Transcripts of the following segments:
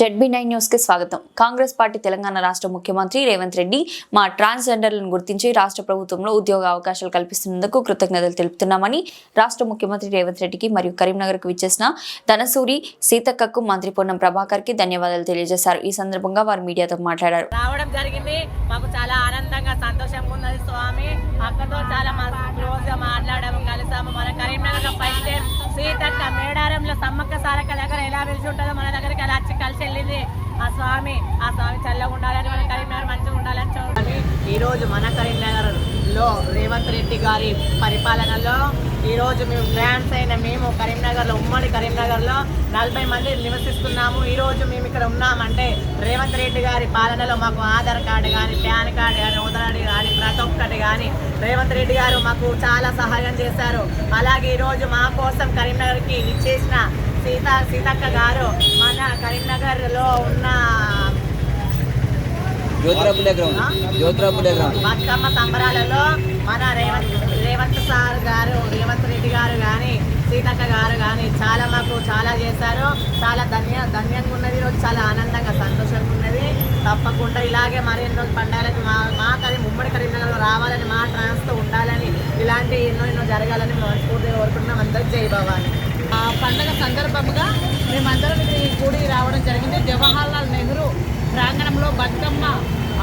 ZB nine న్యూస్కి స్వాగతం. Congress party Telangana రాష్ట్ర ముఖ్యమంత్రి రేవంత్ రెడ్డి మా ట్రాన్స్జెండర్లను గుర్తించి రాష్ట్ర ప్రభుత్వంలో ఉద్యోగ అవకాశాలు కల్పిస్తున్నందుకు కృతజ్ఞతలు తెలుపుతున్నామని రాష్ట్ర ముఖ్యమంత్రి రేవంత్ రెడ్డికి మరియు కరీంనగర్కు విచ్చేసిన ధనసూరి సీతక్కకు మంత్రి పొన్నం ప్రభాకర్కి ధన్యవాదాలు తెలియజేశారు. ఈ సందర్భంగా వారు మీడియాతో మాట్లాడారు. రావడం జరిగింది. మాకు చాలా ఆనందంగా సంతోషంగా ఉన్నది స్వామి. అక్కతో చాలా మాట్లాడము కలిసాము. మన కరీంనగర్ ఫస్ట్ సీతక్క మేడారంలో సమ్మక్క సారక్క దగ్గర ఎలా వెలిసి ఉంటుందో మన చెల్లింది. ఆ స్వామి ఆ స్వామి చల్లగా ఉండాలని మన కరీంనగర్ మంచిగా ఉండాలని చూడాలి ఈరోజు మన కరీంనగర్లో రేవంత్ రెడ్డి గారి పరిపాలనలో ఈరోజు మేము ఫ్రాన్స్ అయిన మేము కరీంనగర్లో ఉమ్మడి కరీంనగర్లో నలభై మంది నివసిస్తున్నాము. ఈరోజు మేము ఇక్కడ ఉన్నామంటే రేవంత్ రెడ్డి గారి పాలనలో మాకు ఆధార్ కార్డు కానీ పాన్ కార్డు కానీ ఉదరాడి కానీ ప్రతి ఒక్కటి కానీ రేవంత్ రెడ్డి గారు మాకు చాలా సహాయం చేశారు. అలాగే ఈరోజు మా కోసం కరీంనగర్కి ఇచ్చేసిన సీత సీతక్క గారు కరీంనగర్లో ఉన్న జ్యోతిరా పుల్లే గ్రౌండ్ బతుకమ్మ సంబరాలలో మన రేవంత్ రేవంత్ సార్ గారు రేవంత్ రెడ్డి గారు కానీ సీతక్క గారు కానీ చాలా మాకు చాలా చేశారు. చాలా ధన్య ధన్యంగా ఉన్నది. ఈరోజు చాలా ఆనందంగా సంతోషంగా ఉన్నది. తప్పకుండా ఇలాగే మరెన్నో పండాలని మా మా కరీం ఉమ్మడి కరీంనగర్లో రావాలని మా ట్రాన్స్తో ఉండాలని ఇలాంటి ఎన్నో ఎన్నో జరగాలని మనస్ఫూర్తిగా కోరుకుంటున్నాం. అందరికి జై భవాని. ఆ పండుగ సందర్భంగా మేమందరం ఇక్కడ ఈ కూడి రావడం జరిగింది. జవహర్లాల్ నెహ్రూ ప్రాంగణంలో బతుకమ్మ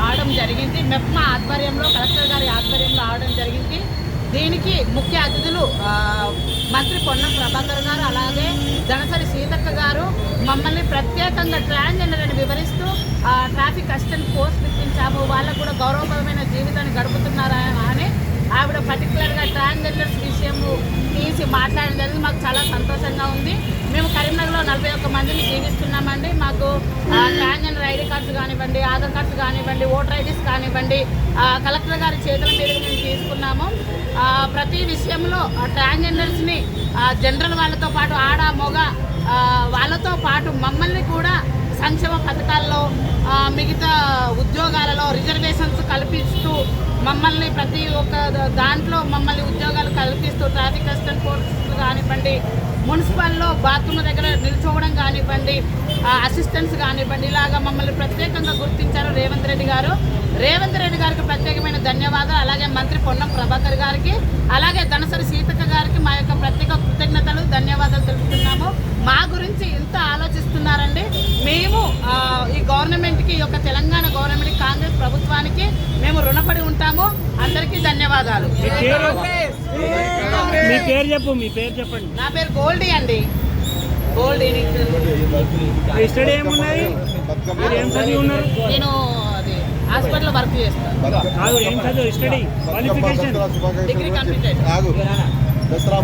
ఆడడం జరిగింది. మెప్మా ఆధ్వర్యంలో కలెక్టర్ గారి ఆధ్వర్యంలో ఆడడం జరిగింది. దీనికి ముఖ్య అతిథులు మంత్రి పొన్నం ప్రభాకర్ గారు అలాగే దనసరి సీతక్క గారు. మమ్మల్ని ప్రత్యేకంగా ట్రాన్స్జెండర్ అని వివరిస్తూ ట్రాఫిక్ అసిస్టెంట్ పోస్ట్ ఇప్పించాము వాళ్ళకు మాట్లాడడం జరిగింది మాకు చాలా సంతోషంగా ఉంది. మేము కరీంనగర్లో నలభై ఒక్క మందిని జీవిస్తున్నామండి. మాకు ట్రాన్జెండర్ ఐడి కార్డ్స్ కానివ్వండి ఆధార్ కార్డ్స్ కానివ్వండి ఓటర్ ఐడీస్ కానివ్వండి కలెక్టర్ గారి చేతుల మీదుగా మేము తీసుకున్నాము. ప్రతి విషయంలో ట్రాన్జెండర్స్ని జనరల్ వాళ్ళతో పాటు ఆడ మొగ వాళ్ళతో పాటు మమ్మల్ని కూడా సంక్షేమ పథకాల్లో మిగతా ఉద్యోగాలలో రిజర్వేషన్స్ కల్పిస్తూ మమ్మల్ని ప్రతి ఒక్క దాంట్లో మమ్మల్ని ఉద్యోగాలు కల్పిస్తూ ట్రాఫిక్ అసిస్టెంట్ కోర్సులు కానివ్వండి మున్సిపల్లో బాత్రూమ్ దగ్గర నిల్చోవడం కానివ్వండి అసిస్టెన్స్ అసిస్టెంట్స్ కానివ్వండి ఇలాగా మమ్మల్ని ప్రత్యేకంగా గుర్తించారు రేవంత్ రెడ్డి గారు. రేవంత్ రెడ్డి గారికి ప్రత్యేకమైన ధన్యవాదాలు. అలాగే మంత్రి పొన్నం ప్రభాకర్ గారికి అలాగే ధనసరి సీతక్క గారికి మా యొక్క ప్రత్యేక కృతజ్ఞతలు ధన్యవాదాలు తెలుపుతున్నాము. మా గురించి ఇంత ఆలోచిస్తున్నారండి. మేము ఈ గవర్నమెంట్కి ఈ యొక్క గవర్నమెంట్ కాంగ్రెస్ ప్రభుత్వానికి మేము రుణపడి ఉంటాము. అందరికీ ధన్యవాదాలు. మీ పేరు? చెప్పు మీ పేరు చెప్పండి. నా పేరు గోల్డీ అండి. గోల్డీ నేను అది హాస్పిటల్లో వర్క్ చేస్తాను. కాదు ఏం చదువు study qualification. Degree completed Dasara